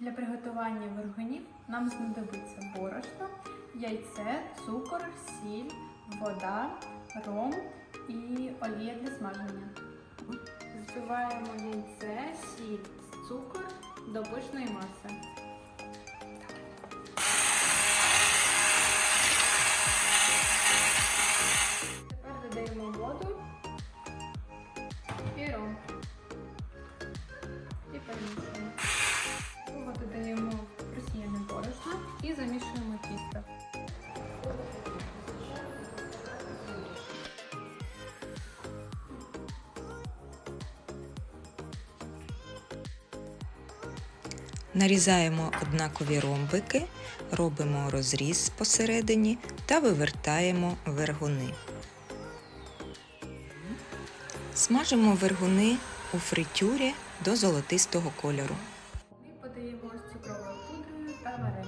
Для приготування вергунів нам знадобиться борошно, яйце, цукор, сіль, вода, ром і олія для смаження. Збиваємо яйце, сіль, цукор до пишної маси. Тепер додаємо воду і замішуємо тісто. Нарізаємо однакові ромбики, робимо розріз посередині та вивертаємо вергуни. Смажимо вергуни у фритюрі до золотистого кольору. І подаємо з цукровою пудрою та варенням.